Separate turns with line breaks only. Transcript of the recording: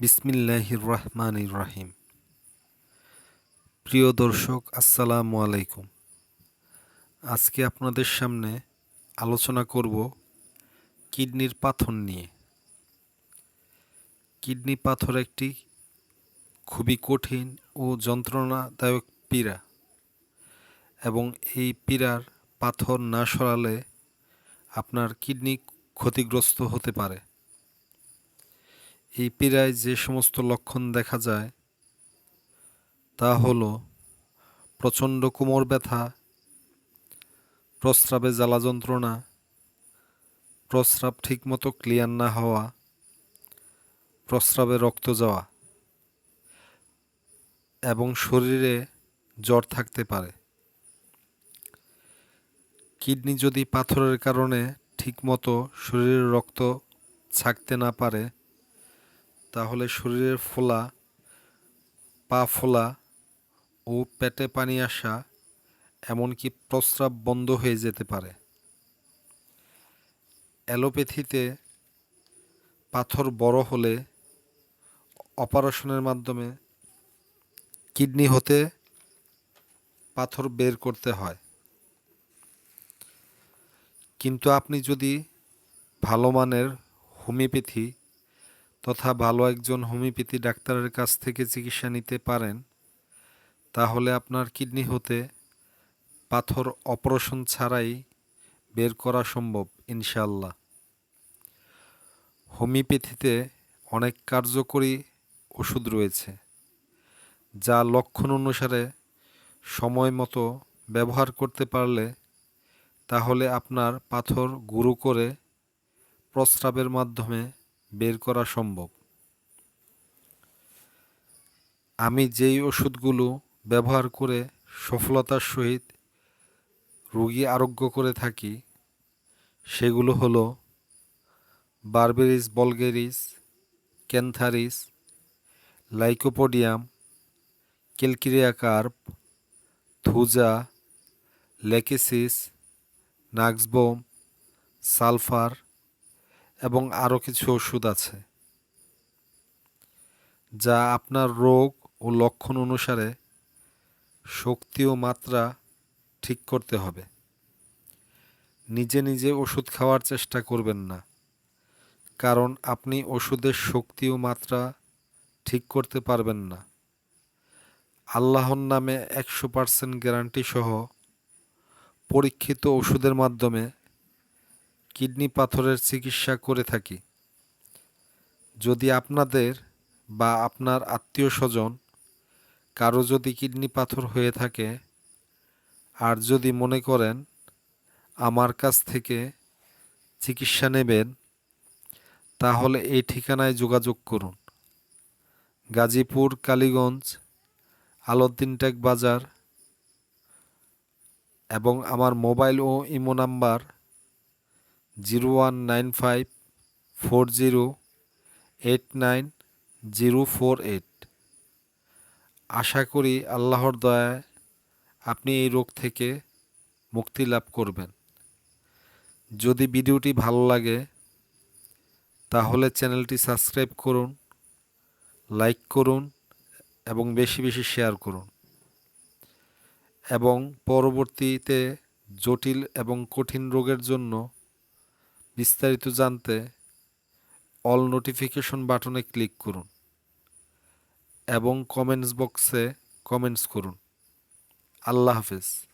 বিসমিল্লাহির রহমান রাহিম প্রিয় দর্শক, আসসালামু আলাইকুম। আজকে আপনাদের সামনে আলোচনা করব কিডনির পাথর নিয়ে। কিডনি পাথর একটি খুবই কঠিন ও যন্ত্রণাদায়ক পীড়া এবং এই পীড়ার পাথর না সরালে আপনার কিডনি ক্ষতিগ্রস্ত হতে পারে। এই পীড়ায় যে সমস্ত লক্ষণ দেখা যায়, তা হলো প্রচণ্ড কোমর ব্যথা, প্রস্রাবে জ্বালা যন্ত্রণা, প্রস্রাব ঠিকমতো ক্লিয়ার না হওয়া, প্রস্রাবে রক্ত যাওয়া এবং শরীরে জ্বর থাকতে পারে। কিডনি যদি পাথরের কারণে ঠিকমতো শরীরের রক্ত ছাকতে না পারে তাহলে শরীরের ফোলা, পা ফোলা ও পেটে পানি আসা এমনকি প্রস্রাব বন্ধ হয়ে যেতে পারে। অ্যালোপ্যাথিতে পাথর বড় হলে অপারেশনের মাধ্যমে কিডনি হতে পাথর বের করতে হয়। কিন্তু আপনি যদি ভালো মানের হোমিওপ্যাথি তথা ভালো একজন হোমিওপ্যাথি ডাক্তারের কাছ থেকে চিকিৎসা নিতে পারেন, তাহলে আপনার কিডনি হতে পাথর অপারেশন ছাড়াই বের করা সম্ভব ইনশাল্লাহ হোমিওপ্যাথিতে অনেক কার্যকরী ওষুধ রয়েছে, যা লক্ষণ অনুসারে সময় মতো ব্যবহার করতে পারলে তাহলে আপনার পাথর গুঁড়ো করে প্রস্রাবের মাধ্যমে বের করা সম্ভব। আমি যেই ওষুধগুলো ব্যবহার করে সফলতার সহিত রোগী আরোগ্য করে থাকি, সেগুলো হলো berberis, vulgaris, cantharis, lycopodium calcarea carb thuja lachesis nux vomica sulphur এবং আরও কিছু ওষুধ আছে যা আপনার রোগ ও লক্ষণ অনুসারে শক্তি ও মাত্রা ঠিক করতে হবে। নিজে নিজে ওষুধ খাওয়ার চেষ্টা করবেন না, কারণ আপনি ওষুধের শক্তি ও মাত্রা ঠিক করতে পারবেন না। আল্লাহর নামে একশো পার্সেন্ট গ্যারান্টি সহ পরীক্ষিত ওষুধের মাধ্যমে কিডনি পাথরের চিকিৎসা করে থাকি। যদি আপনাদের বা আপনার আত্মীয় স্বজন কারও যদি কিডনি পাথর হয়ে থাকে আর যদি মনে করেন আমার কাছ থেকে চিকিৎসা নেবেন, তাহলে এই ঠিকানায় যোগাযোগ করুন। গাজীপুর, কালীগঞ্জ আলদ্দিনটেক বাজার এবং আমার মোবাইল ও imo number zero one nine five four zero eight nine zero four eight. আশা করি আল্লাহর দয়ায় আপনি এই রোগ থেকে মুক্তি লাভ করবেন। যদি ভিডিওটি ভালো লাগে, তাহলে চ্যানেলটি সাবস্ক্রাইব করুন, লাইক করুন এবং বেশি বেশি শেয়ার করুন। এবং পরবর্তীতে জটিল এবং কঠিন রোগের জন্য বিস্তারিত জানতে অল নোটিফিকেশন বাটনে ক্লিক করুন এবং কমেন্টস বক্সে কমেন্টস করুন। আল্লাহ হাফেজ।